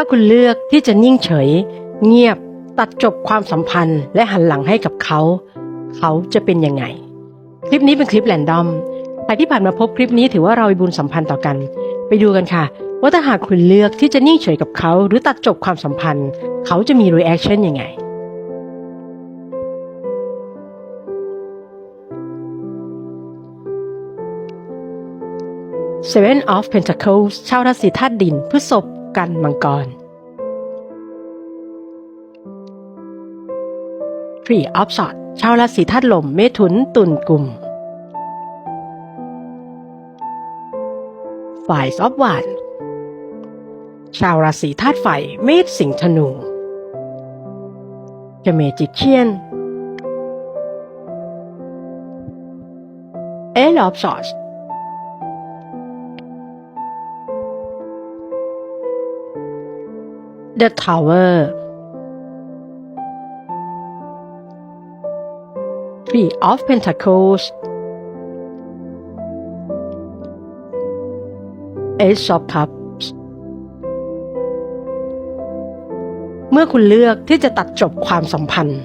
าคุณเลือกที่จะนิ่งเฉย เงียบตัดจบความสัมพันธ์ และหันหลังให้กับเขา เขาจะเป็นยังไง คลิปนี้เป็นคลิปแรนดอมใครที่ผ่านมาพบคลิปนี้ถือว่าเรามีบุญสัมพันธ์ต่อกัน ไปดูกันค่ะ ว่าถ้าหากคุณเลือกที่จะนิ่งเฉยกับเขา หรือตัดจบความสัมพันธ์ เขาจะมีรีแอคชั่นยังไง Seven of Pentacles ชาวราศีธาตุดินพฤษภ กันมังกร Tree of s o t ชาวราศีธาตุลมเมถุนตุลกลุ่ม ฝ่ายซอบวานชาวราศีธาตุไฟเมษสิงห์ธนูเจเมจิตเชียนเอลอฟซอส The Tower Three of Pentacles Ace of Cups เมื่อคุณเลือกที่จะตัดจบความสัมพันธ์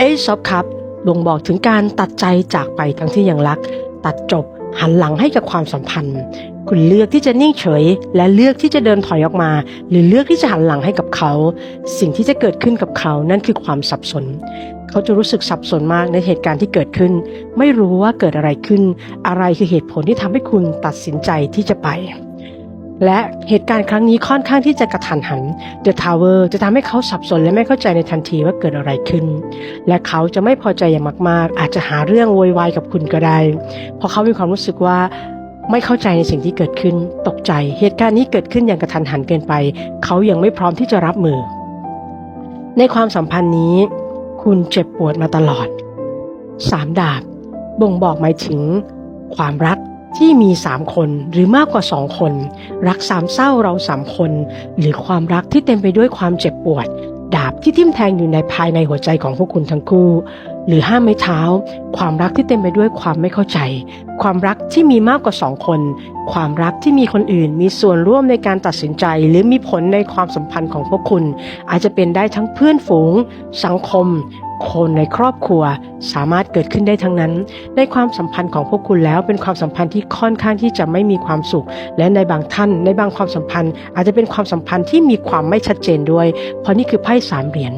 Ace of Cups บ่งบอกถึงการตัดใจจากไปทั้งที่ยังรัก ตัดจบหันหลังให้กับความสัมพันธ์ คุณเลือกที่จะนิ่งเฉย และเลือกที่จะเดินถอยออกมา หรือเลือกที่จะหันหลังให้กับเขา สิ่งที่จะเกิดขึ้นกับเขานั่นคือความสับสน เขาจะรู้สึกสับสนมากในเหตุการณ์ที่เกิดขึ้น ไม่รู้ว่าเกิดอะไรขึ้น อะไรคือเหตุผลที่ทำให้คุณตัดสินใจที่จะไปและเหตุการณ์ครั้งนี้ค่อนข้างที่จะกระทันหัน The Tower จะทำให้เขาสับสนและไม่เข้าใจในทันทีว่าเกิดอะไรขึ้น และเขาจะไม่พอใจอย่างมากๆ อาจจะหาเรื่องโวยวายกับคุณก็ได้ เพราะเขามีความรู้สึกว่า ไม่เข้าใจในสิ่งที่เกิดขึ้น ตกใจ เหตุการณ์นี้เกิดขึ้นอย่างกระทันหันเกินไป เขายังไม่พร้อมที่จะรับมือ ในความสัมพันธ์นี้ คุณเจ็บปวดมาตลอดสามดาบ บ่งบอกหมายถึง ความรักที่มีสามคนหรือมากกว่าสองคน รักสามเศร้าเราสามคน หรือความรักที่เต็มไปด้วยความเจ็บปวด ดาบที่ทิ่มแทงอยู่ในภายในหัวใจของพวกคุณทั้งคู่ หรือห้ามไม้เท้า ความรักที่เต็มไปด้วยความไม่เข้าใจ ความรักที่มีมากกว่าสองคน ความรักที่มีคนอื่น มีส่วนร่วมในการตัดสินใจ หรือมีผลในความสัมพันธ์ของพวกคุณ อาจจะเป็นได้ทั้งเพื่อนฝูง สังคม คนในครอบครัว สามารถเกิดขึ้นได้ทั้งนั้น ในความสัมพันธ์ของพวกคุณแล้วเป็นความสัมพันธ์ที่ค่อนข้างที่จะไม่มีความสุข และในบางท่าน ในบางความสัมพันธ์ อาจจะเป็นความสัมพันธ์ที่มีความไม่ชัดเจนด้วย เพราะนี่คือไพ่สามเหรียญ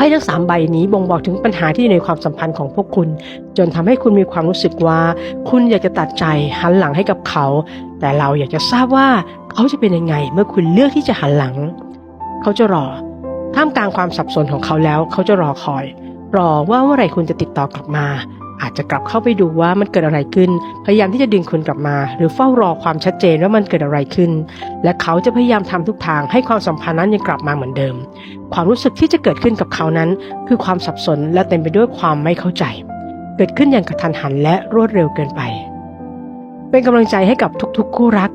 ไพ่ทั้งสามใบนี้บ่งบอกถึงปัญหาที่อยู่ในความสัมพันธ์ของพวกคุณ จนทำให้คุณมีความรู้สึกว่า คุณอยากจะตัดใจหันหลังให้กับเขา แต่เราอยากจะทราบว่าเขาจะเป็นยังไง เมื่อคุณเลือกที่จะหันหลัง เขาจะรอ ท่ามกลางความสับสนของเขาแล้ว เขาจะรอคอย รอว่าเมื่อไหร่คุณจะติดต่อกลับมา อาจจะกลับเข้าไปดูว่ามันเกิดอะไรขึ้น พยายามที่จะดึงคุณกลับมา หรือเฝ้ารอความชัดเจนว่ามันเกิดอะไรขึ้น และเขาจะพยายามทำทุกทางให้ความสัมพันธ์นั้นยังกลับมาเหมือนเดิม ความรู้สึกที่จะเกิดขึ้นกับเขานั้น คือความสับสนและเต็มไปด้วยความไม่เข้าใจ เกิดขึ้นอย่างกระทันหันและรวดเร็วเกินไป เป็นกำลังใจให้กับทุกๆ คู่รัก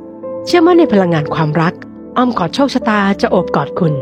เชื่อมั่นในพลังงานความรักอ้อมกอดโชคชะตาจะโอบกอดคุณ